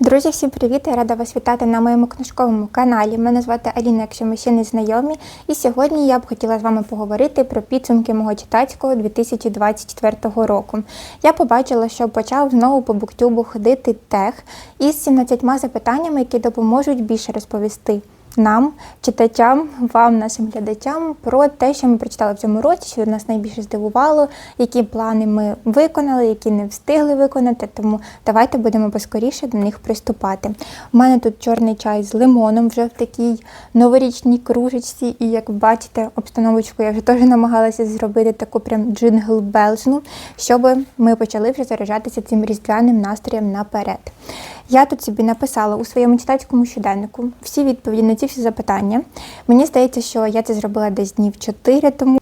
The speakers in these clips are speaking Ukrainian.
Друзі, всім привіт! Я рада вас вітати на моєму книжковому каналі. Мене звати Аліна, якщо ми ще не знайомі. І сьогодні я б хотіла з вами поговорити про підсумки мого читацького 2024 року. Я побачила, що почав знову по буктюбу ходити тех із 17 запитаннями, які допоможуть більше розповісти. Нам, читачам, вам, нашим глядачам, про те, що ми прочитали в цьому році, що нас найбільше здивувало, які плани ми виконали, які не встигли виконати. Тому давайте будемо поскоріше до них приступати. У мене тут чорний чай з лимоном вже в такій новорічній кружечці, і як бачите, обстановочку я вже теж намагалася зробити таку прям джингл белзну, щоб ми почали вже заряджатися цим різдвяним настроєм наперед. Я тут собі написала у своєму читацькому щоденнику всі відповіді на ці всі запитання. Мені здається, що я це зробила десь днів 4 тому.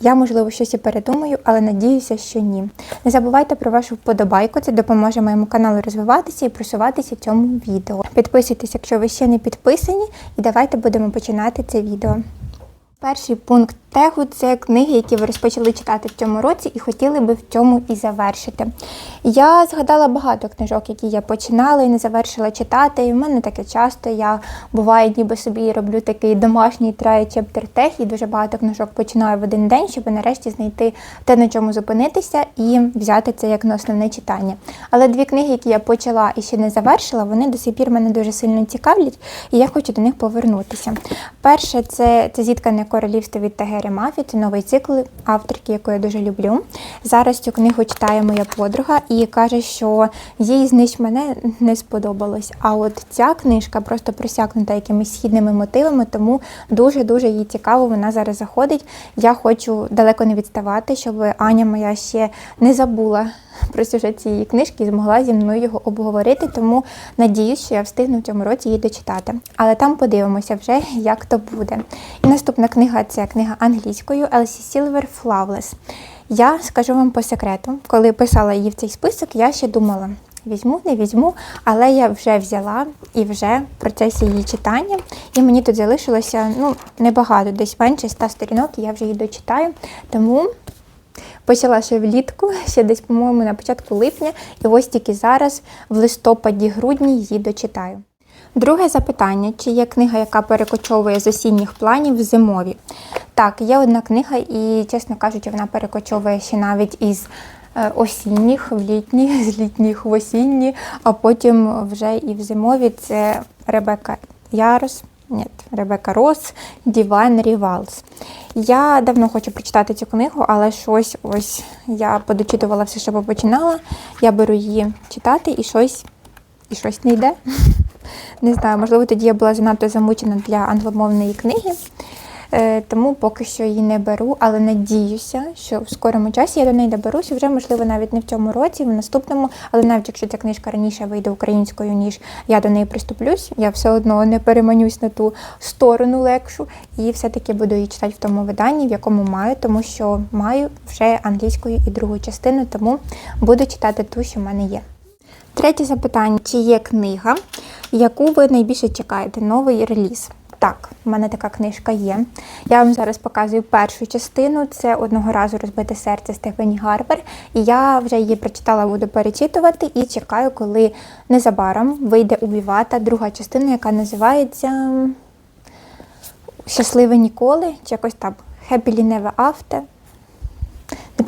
Я, можливо, щось і передумаю, але надіюся, що ні. Не забувайте про вашу вподобайку, це допоможе моєму каналу розвиватися і просуватися цьому відео. Підписуйтесь, якщо ви ще не підписані, і давайте будемо починати це відео. Перший пункт тегу це книги, які ви розпочали читати в цьому році і хотіли би в цьому і завершити. Я згадала багато книжок, які я починала і не завершила читати. І в мене таке часто. Я буває, ніби собі роблю такий домашній трай чептер тег, і дуже багато книжок починаю в один день, щоб нарешті знайти те, на чому зупинитися, і взяти це як на основне читання. Але дві книги, які я почала і ще не завершила, вони до сих пір мене дуже сильно цікавлять, і я хочу до них повернутися. Перше, це, це зіткане королівство від Тагері Мафі, це новий цикл авторки, яку я дуже люблю. Зараз цю книгу читає моя подруга і каже, що їй знищ мене не сподобалось. А от ця книжка просто просякнута якимись східними мотивами, тому дуже-дуже їй цікаво. Вона зараз заходить. Я хочу далеко не відставати, щоб Аня моя ще не забула про сюжет цієї книжки і змогла зі мною його обговорити. Тому надіюсь, що я встигну в цьому році її дочитати. Але там подивимося вже, як то буде. І наступна книга це книга англійською Елсі Сілвер Flawless. Я скажу вам по секрету, коли писала її в цей список, я ще думала. Візьму, не візьму, але я вже взяла і вже в процесі її читання. І мені тут залишилося ну, небагато, десь менше ста сторінок, і я вже її дочитаю. Тому почала ще влітку, ще десь, по-моєму, на початку липня, і ось тільки зараз, в листопаді-грудні, її дочитаю. Друге запитання: чи є книга, яка перекочовує з осінніх планів в зимові? Так, є одна книга, і, чесно кажучи, вона перекочовує ще навіть із е, осінніх в літні, з літніх в осінні, а потім вже і в зимові це Ребека Ярос. Ні, Ребека Рос, Divine Rivals. Я давно хочу прочитати цю книгу, але щось ось я подочитувала все, що починала. Я беру її читати і щось, і щось не йде. Не знаю, можливо, тоді я була занадто замучена для англомовної книги, е, тому поки що її не беру, але надіюся, що в скорому часі я до неї доберуся, вже, можливо, навіть не в цьому році, в наступному, але навіть якщо ця книжка раніше вийде українською, ніж я до неї приступлюсь, я все одно не переманюсь на ту сторону легшу і все-таки буду її читати в тому виданні, в якому маю, тому що маю вже англійською і другу частину, тому буду читати ту, що в мене є. Третє запитання: чи є книга, яку ви найбільше чекаєте? Новий реліз? Так, в мене така книжка є. Я вам зараз показую першу частину. Це одного разу розбите серце Стефані Гарбер. І я вже її прочитала, буду перечитувати і чекаю, коли незабаром вийде у Вівата друга частина, яка називається Щасливе ніколи, чи якось так Happily Never After.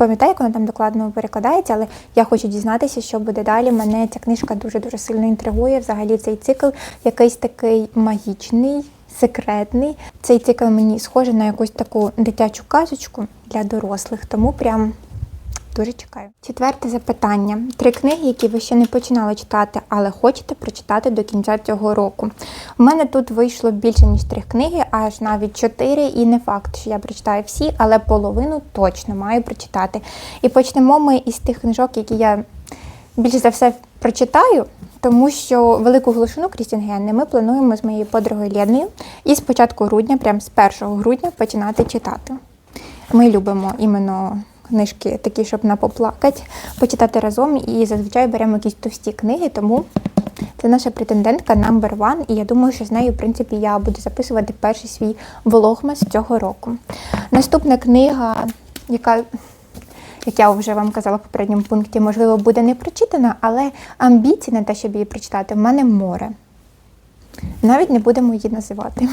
Пам'ятаю, як вона там докладно перекладається, але я хочу дізнатися, що буде далі. Мене ця книжка дуже-дуже сильно інтригує. Взагалі цей цикл якийсь такий магічний, секретний. Цей цикл мені схожий на якусь таку дитячу казочку для дорослих, тому прям дуже чекаю. Четверте запитання: три книги, які ви ще не починали читати, але хочете прочитати до кінця цього року. У мене тут вийшло більше ніж три книги, аж навіть чотири, і не факт, що я прочитаю всі, але половину точно маю прочитати. І почнемо ми із тих книжок, які я більше за все прочитаю. Тому що велику глушину Крістінгенни ми плануємо з моєю подругою Леною і з початку грудня, прямо з 1 грудня, починати читати. Ми любимо іменно книжки такі, щоб на поплакать, почитати разом і зазвичай беремо якісь товсті книги, тому це наша претендентка number one, і я думаю, що з нею, в принципі, я буду записувати перший свій влогмас цього року. Наступна книга, яка як я вже вам казала в попередньому пункті, можливо, буде не прочитана, але амбіцій на те, щоб її прочитати, в мене море. Навіть не будемо її називати.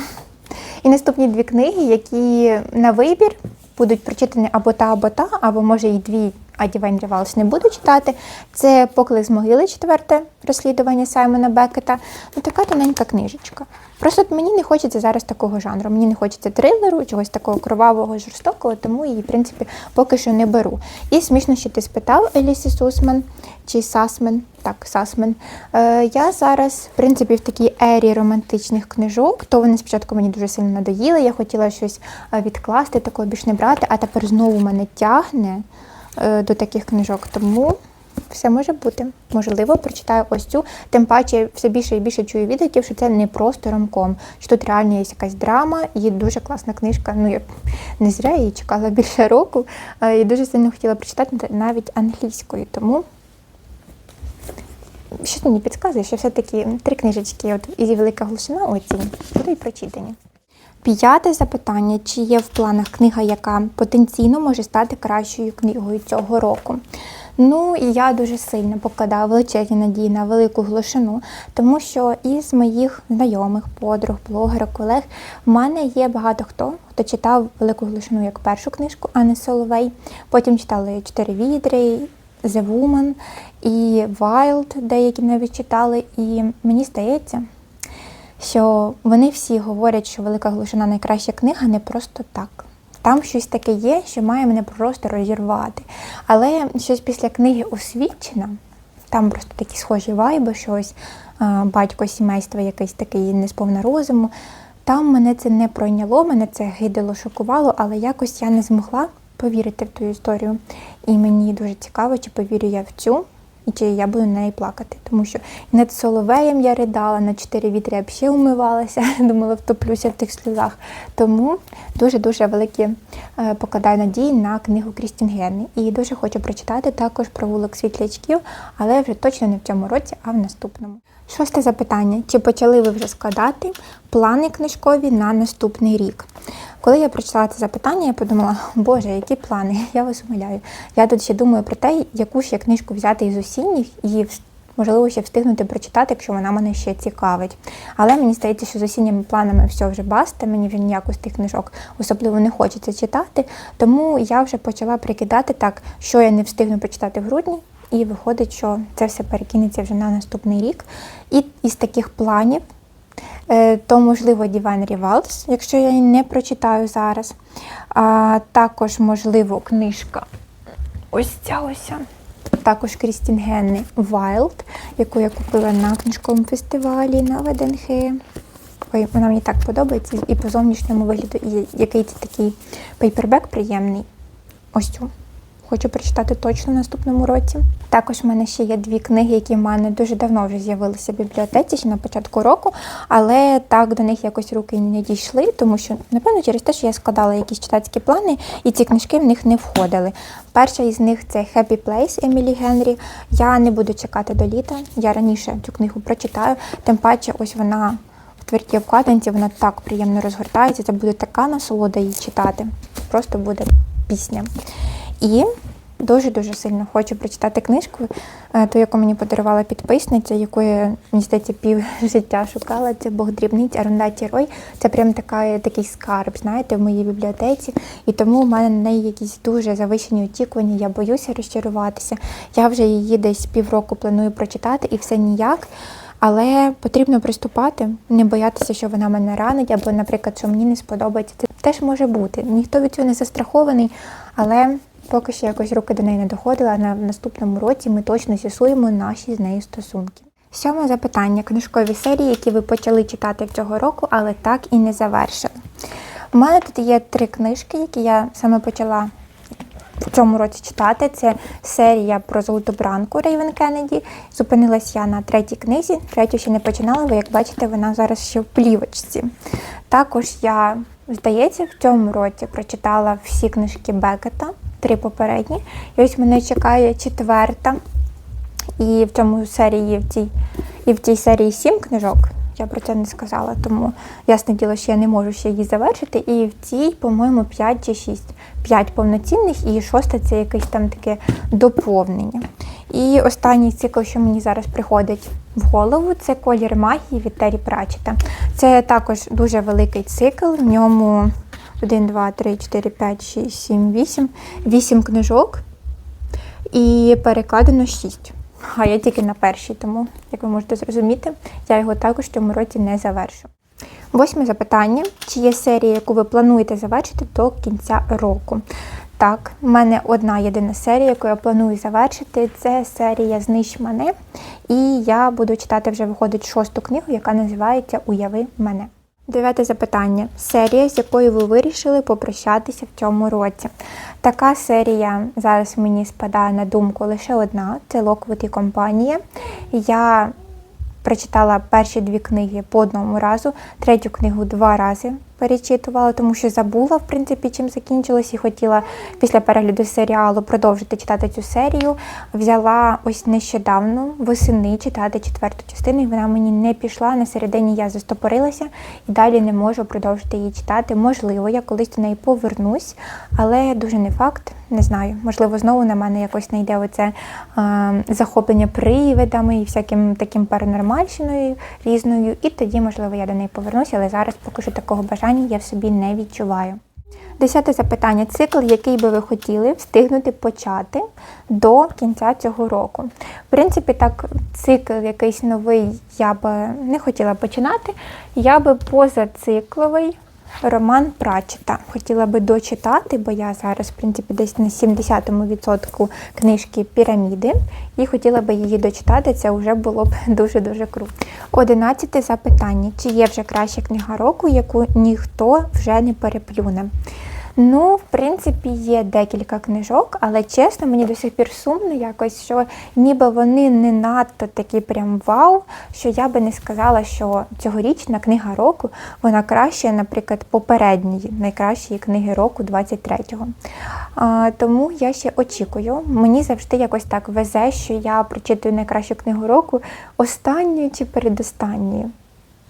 І наступні дві книги, які на вибір будуть прочитані або та, або та, або може і дві, а Дівайн Рівалс не буду читати. Це Поклик з могили, четверте розслідування Саймона Бекета. Ну, така тоненька книжечка. Просто мені не хочеться зараз такого жанру. Мені не хочеться трилеру, чогось такого кровавого, жорстокого, тому її, в принципі, поки що не беру. І смішно, що ти спитав Елісі Сусман чи Сасмен. Так, Сасмен. Е, я зараз, в принципі, в такій ері романтичних книжок, то вони спочатку мені дуже сильно надоїли. Я хотіла щось е, відкласти, такого більш не брати, а тепер знову мене тягне до таких книжок. Тому все може бути. Можливо, прочитаю ось цю. Тим паче все більше і більше чую відгуків, що це не просто ромком, що тут реально є якась драма і дуже класна книжка. Ну, я не зря її чекала більше року е, і дуже сильно хотіла прочитати навіть англійською. Тому щось мені підказує, що все-таки три книжечки от, і велика глушина оці будуть прочитані. П'яте запитання: чи є в планах книга, яка потенційно може стати кращою книгою цього року? Ну і я дуже сильно покладаю величезні надії на велику глушину, тому що із моїх знайомих, подруг, блогерів, колег в мене є багато хто, хто читав велику глушину як першу книжку, а не Соловей. Потім читали Чотири відри, The Woman і Wild, деякі навіть читали. І мені здається, що вони всі говорять, що Велика Глушина найкраща книга не просто так. Там щось таке є, що має мене просто розірвати. Але щось після книги освічена, там просто такі схожі вайби, що ось а, батько сімейства якийсь такий не сповна розуму. Там мене це не пройняло, мене це гидило, шокувало, але якось я не змогла повірити в ту історію. І мені дуже цікаво, чи повірю я в цю, і чи я буду на неї плакати. Тому що над Соловеєм я ридала, на чотири вітри я б ще умивалася, думала, втоплюся в тих сльозах. Тому дуже-дуже великі е, покладаю надії на книгу Крістін Генні. І дуже хочу прочитати також про вулик світлячків, але вже точно не в цьому році, а в наступному. Шосте запитання: чи почали ви вже складати плани книжкові на наступний рік? Коли я прочитала це запитання, я подумала, боже, які плани? Я вас умиляю. Я тут ще думаю про те, яку ж я книжку взяти із осінніх і можливо ще встигнути прочитати, якщо вона мене ще цікавить. Але мені здається, що з осінніми планами все вже баста, мені вже ніяку з тих книжок особливо не хочеться читати. Тому я вже почала прикидати так, що я не встигну прочитати в грудні. І виходить, що це все перекинеться вже на наступний рік. І із таких планів Е, то, можливо, Divine Rivals, якщо я її не прочитаю зараз. А, також, можливо, книжка ось ця ось. Також Крістін Генни Wild, яку я купила на книжковому фестивалі на ВДНХ. Ой, вона мені так подобається і по зовнішньому вигляду, і який це такий пейпербек приємний. Ось цю. Хочу прочитати точно в наступному році. Також в мене ще є дві книги, які в мене дуже давно вже з'явилися в бібліотеці, ще на початку року, але так до них якось руки не дійшли, тому що, напевно, через те, що я складала якісь читацькі плани, і ці книжки в них не входили. Перша із них це Happy Place Емілі Генрі. Я не буду чекати до літа. Я раніше цю книгу прочитаю, тим паче, ось вона в твердій обкладинці, вона так приємно розгортається. Це буде така насолода її читати. Просто буде пісня. І дуже-дуже сильно хочу прочитати книжку, е, ту, яку мені подарувала підписниця, яку я, мені здається, пів життя шукала. Це Бог дрібниць, Арундаті Рой. Це прям така, такий скарб, знаєте, в моїй бібліотеці. І тому в мене на неї якісь дуже завищені очікування. Я боюся розчаруватися. Я вже її десь півроку планую прочитати, і все ніяк. Але потрібно приступати, не боятися, що вона мене ранить, або, наприклад, що мені не сподобається. Це теж може бути. Ніхто від цього не застрахований, але поки що якось руки до неї не доходила. а На наступному році ми точно з'ясуємо наші з нею стосунки. Сьоме запитання: книжкові серії, які ви почали читати цього року, але так і не завершили. У мене тут є три книжки, які я саме почала в цьому році читати. Це серія про золоту бранку Рейвен Кеннеді. Зупинилась я на третій книзі. Третю ще не починала, бо як бачите, вона зараз ще в плівочці. Також я, здається, в цьому році прочитала всі книжки Бекета, три попередні. І ось мене чекає четверта. І в цьому серії в цій, і в цій серії сім книжок. я про це не сказала, тому ясне діло, що я не можу ще її завершити. І в цій, по-моєму, 5 чи 6. 5 повноцінних, і шоста це якесь там таке доповнення. І останній цикл, що мені зараз приходить в голову, це колір магії від Террі Пратчета. Це також дуже великий цикл. В ньому 1, 2, 3, 4, 5, 6, 7, 8. 8 книжок і перекладено 6. А я тільки на першій, тому, як ви можете зрозуміти, я його також в цьому році не завершу. Восьме запитання: чи є серія, яку ви плануєте завершити до кінця року? Так, в мене одна єдина серія, яку я планую завершити. Це серія Знищ мене. І я буду читати вже виходить шосту книгу, яка називається Уяви мене. Дев'яте запитання. Серія, з якою ви вирішили попрощатися в цьому році. Така серія зараз мені спадає на думку лише одна це Локвуд і компанія. Я прочитала перші дві книги по одному разу, третю книгу два рази перечитувала, тому що забула, в принципі, чим закінчилось, і хотіла після перегляду серіалу продовжити читати цю серію. Взяла ось нещодавно восени читати четверту частину, і вона мені не пішла. На середині я застопорилася і далі не можу продовжити її читати. Можливо, я колись до неї повернусь, але дуже не факт. Не знаю, можливо, знову на мене якось знайде оце е, захоплення привидами і всяким таким паранормальщиною різною. І тоді, можливо, я до неї повернуся, але зараз поки що такого бажання я в собі не відчуваю. Десяте запитання. Цикл, який би ви хотіли встигнути почати до кінця цього року. В принципі, так, цикл якийсь новий я би не хотіла починати. Я би позацикловий роман Прачета хотіла би дочитати, бо я зараз, в принципі, десь на 70-му відсотку книжки Піраміди, і хотіла би її дочитати. Це вже було б дуже-дуже круто. Одинадцяте запитання: чи є вже краща книга року, яку ніхто вже не переплюне? Ну, в принципі, є декілька книжок, але чесно, мені до сих пір сумно якось, що ніби вони не надто такі прям вау, що я би не сказала, що цьогорічна книга року вона краща, наприклад, попередньої найкращої книги року 23-го. А, Тому я ще очікую. Мені завжди якось так везе, що я прочитую найкращу книгу року останньою чи передостанньою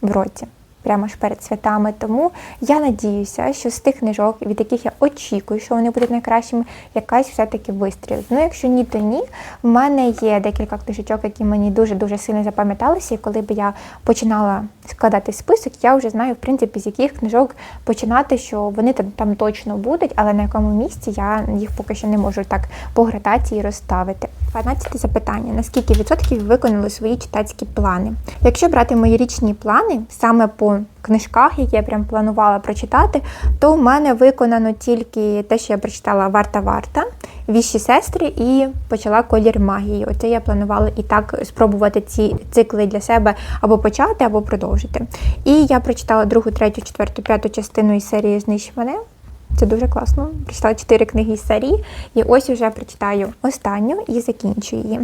в році прямо ж перед святами. Тому я надіюся, що з тих книжок, від яких я очікую, що вони будуть найкращими, якась все-таки вистрілить. Ну, якщо ні, то ні. В мене є декілька книжечок, які мені дуже-дуже сильно запам'яталися, і коли б я починала складати список, я вже знаю, в принципі, з яких книжок починати, що вони там, там точно будуть, але на якому місці я їх поки що не можу так по градації розставити. 12 запитання: наскільки відсотків виконали свої читацькі плани? Якщо брати мої річні плани саме по книжках, які я прям планувала прочитати, то в мене виконано тільки те, що я прочитала Варта Варта, Віщі сестри і почала колір магії. Оце я планувала і так спробувати ці цикли для себе або почати, або продовжити. І я прочитала другу, третю, четверту, п'яту частину із серії Знищ мене. Це дуже класно. Прочитала чотири книги із серії, і ось вже прочитаю останню і закінчу її.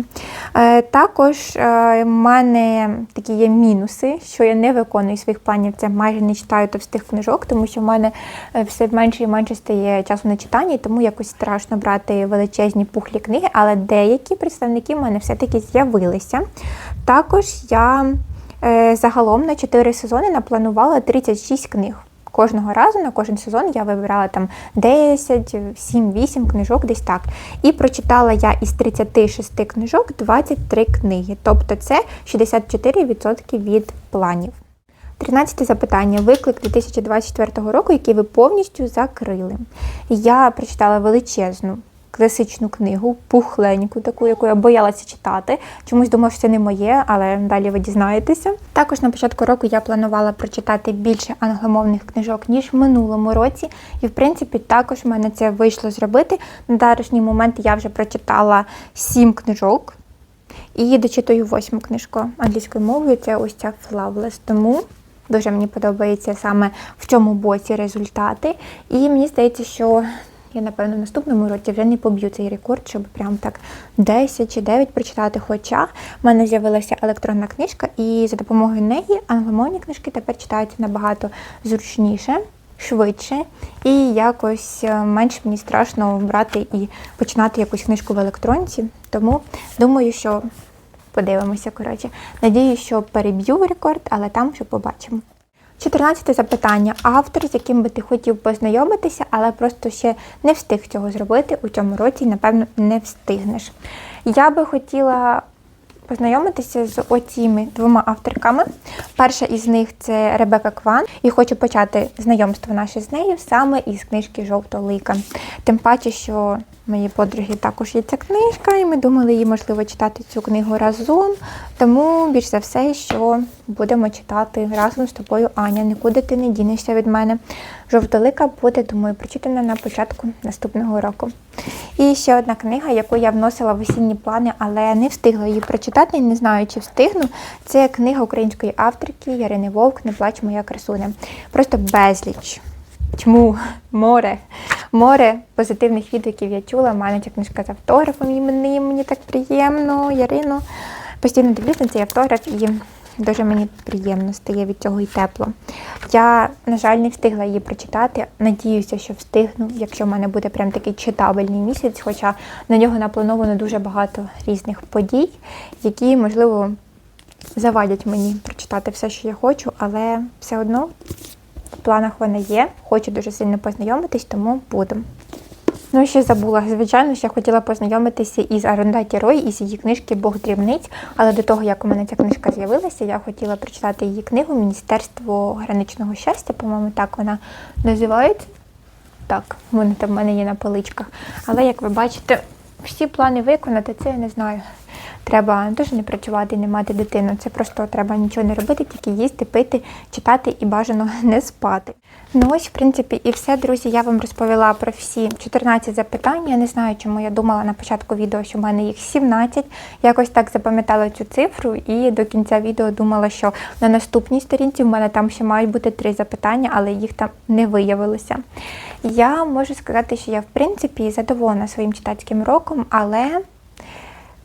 Е, також е, в мене такі є мінуси, що я не виконую своїх планів. Це майже не читаю товстих книжок, тому що в мене е, все менше і менше стає часу на читання, і тому якось страшно брати величезні пухлі книги, але деякі представники в мене все-таки з'явилися. Також я загалом на 4 сезони напланувала 36 книг. Кожного разу на кожен сезон я вибирала там 10, 7, 8 книжок, десь так. І прочитала я із 36 книжок 23 книги. Тобто це 64% від планів. 13 запитання. Виклик 2024 року, який ви повністю закрили. Я прочитала величезну класичну книгу, пухленьку, таку, яку я боялася читати. Чомусь думала, що це не моє, але далі ви дізнаєтеся. Також на початку року я планувала прочитати більше англомовних книжок, ніж в минулому році. І, в принципі, також в мене це вийшло зробити. На дарашній момент я вже прочитала сім книжок. І дочитую восьму книжку англійською мовою. Це ось ця Flawless. Тому дуже мені подобається саме в цьому боці результати. І мені здається, що я, напевно, в наступному році вже не поб'ю цей рекорд, щоб прям так 10 чи 9 прочитати. Хоча в мене з'явилася електронна книжка, і за допомогою неї англомовні книжки тепер читаються набагато зручніше, швидше, і якось е, менш мені страшно брати і починати якусь книжку в електронці. Тому думаю, що Подивимося, коротше. Надію, що переб'ю рекорд, але там вже побачимо. 14 запитання. Автор, з яким би ти хотів познайомитися, але просто ще не встиг цього зробити у цьому році, напевно, не встигнеш. Я би хотіла познайомитися з оціми двома авторками. Перша із них це Ребека Кван, і хочу почати знайомство наше з нею саме із книжки Жовто лика. Тим паче, що моїй подруги також є ця книжка, і ми думали її можливо читати цю книгу разом. Тому більш за все, що будемо читати разом з тобою, Аня. Нікуди ти не дінешся від мене. Жовтолика буде, думаю, прочитана на початку наступного року. І ще одна книга, яку я вносила в осінні плани, але не встигла її прочитати, не знаю, чи встигну. Це книга української авторки Ярини Вовк Не плач моя красуня. Просто безліч. Чому море? Море позитивних відгуків я чула. Ця книжка з автографом іменним, мені так приємно, Ярино. Постійно дивлюсь на цей автограф і дуже мені приємно стає від цього і тепло. Я, на жаль, не встигла її прочитати. Надіюся, що встигну, якщо в мене буде прям такий читабельний місяць, хоча на нього наплановано дуже багато різних подій, які, можливо, завадять мені прочитати все, що я хочу, але все одно в планах вона є. Хочу дуже сильно познайомитись, тому буду. Ну, ще забула. Звичайно, ще хотіла познайомитися із Арондаті Рой, із її книжки Бог дрібниць. Але до того, як у мене ця книжка з'явилася, я хотіла прочитати її книгу Міністерство граничного щастя, по-моєму, так вона називається. Так, вони там в мене є на поличках. Але як ви бачите, всі плани виконати, це я не знаю. Треба дуже не працювати і не мати дитину. Це просто треба нічого не робити, тільки їсти, пити, читати і бажано не спати. Ну ось, в принципі, і все, друзі. Я вам розповіла про всі 14 запитань. Я не знаю, чому я думала на початку відео, що в мене їх 17. Якось так запам'ятала цю цифру, і до кінця відео думала, що на наступній сторінці в мене там ще мають бути три запитання, але їх там не виявилося. Я можу сказати, що я в принципі задоволена своїм читацьким роком, але.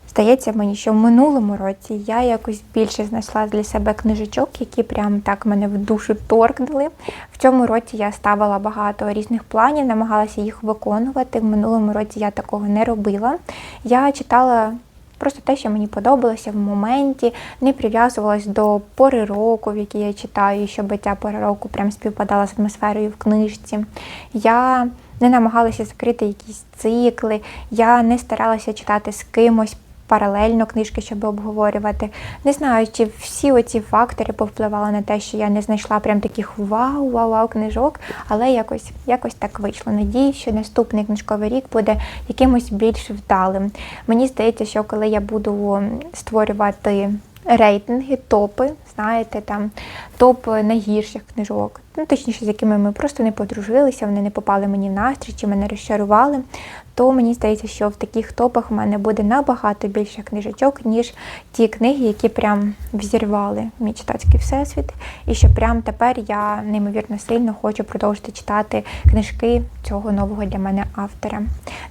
Здається мені, що в минулому році я якось більше знайшла для себе книжечок, які прям так мене в душу торкнули. В цьому році я ставила багато різних планів, намагалася їх виконувати. В минулому році я такого не робила. Я читала. Просто те, що мені подобалося в моменті, не прив'язувалась до пори року, в якій я читаю, щоб ця пора року прям співпадала з атмосферою в книжці. Я не намагалася закрити якісь цикли, я не старалася читати з кимось паралельно книжки, щоб обговорювати. Не знаю, чи всі оці фактори повпливали на те, що я не знайшла прям таких вау-вау-вау книжок, але якось, якось так вийшло. Надію, що наступний книжковий рік буде якимось більш вдалим. Мені здається, що коли я буду створювати рейтинги, топи, знаєте, там топ найгірших книжок, ну точніше, з якими ми просто не подружилися, вони не попали мені в настрій, чи мене розчарували. То мені здається, що в таких топах в мене буде набагато більше книжечок, ніж ті книги, які прям взірвали мій читацький всесвіт. І що прям тепер я неймовірно сильно хочу продовжити читати книжки цього нового для мене автора.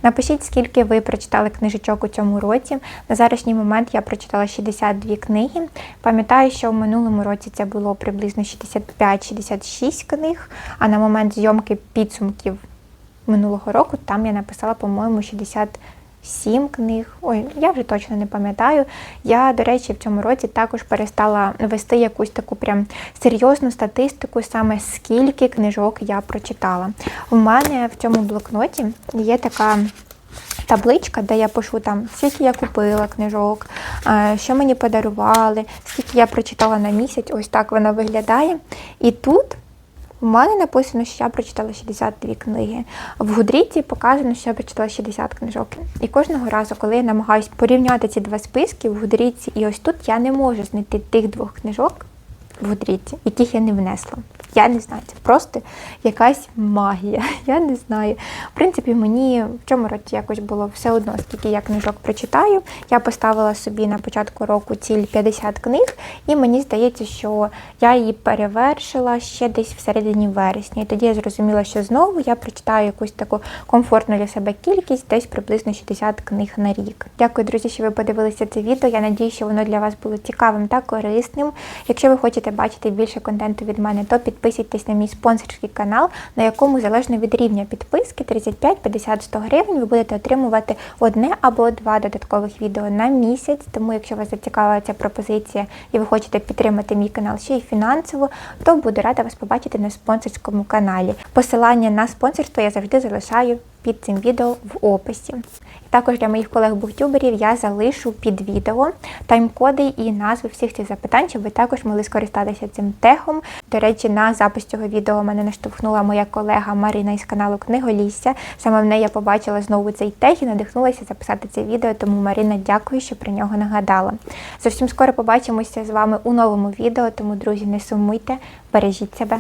Напишіть, скільки ви прочитали книжечок у цьому році. На зарашній момент я прочитала 62 книги. Пам'ятаю, що в минулому році це було приблизно 65-66 книг, а на момент зйомки підсумків минулого року там я написала, по-моєму, 67 книг. Ой, я вже точно не пам'ятаю. Я, до речі, в цьому році також перестала вести якусь таку прям серйозну статистику, саме скільки книжок я прочитала. У мене в цьому блокноті є така. Табличка, де я пишу там, скільки я купила книжок, що мені подарували, скільки я прочитала на місяць, ось так вона виглядає. І тут у мене написано, що я прочитала 62 книги. В Гудріці показано, що я прочитала 60 книжок. І кожного разу, коли я намагаюся порівняти ці два списки в Гудріці і ось тут, я не можу знайти тих двох книжок в яких я не внесла. Я не знаю, це просто якась магія. Я не знаю. В принципі, мені в цьому році якось було все одно, скільки я книжок прочитаю. Я поставила собі на початку року ціль 50 книг, і мені здається, що я її перевершила ще десь в середині вересня. І тоді я зрозуміла, що знову я прочитаю якусь таку комфортну для себе кількість, десь приблизно 60 книг на рік. Дякую, друзі, що ви подивилися це відео. Я надію, що воно для вас було цікавим та корисним. Якщо ви хочете хочете бачити більше контенту від мене, то підписуйтесь на мій спонсорський канал, на якому залежно від рівня підписки 35, 50, 100 гривень ви будете отримувати одне або два додаткових відео на місяць. Тому, якщо вас зацікавила ця пропозиція і ви хочете підтримати мій канал ще й фінансово, то буду рада вас побачити на спонсорському каналі. Посилання на спонсорство я завжди залишаю під цим відео в описі. Також для моїх колег-буктюберів я залишу під відео тайм-коди і назви всіх цих запитань, щоб ви також могли скористатися цим тегом. До речі, на запис цього відео мене наштовхнула моя колега Марина із каналу Книголісся. Саме в неї я побачила знову цей тег і надихнулася записати це відео. Тому Марина, дякую, що про нього нагадала. Зовсім скоро побачимося з вами у новому відео. Тому, друзі, не сумуйте, бережіть себе.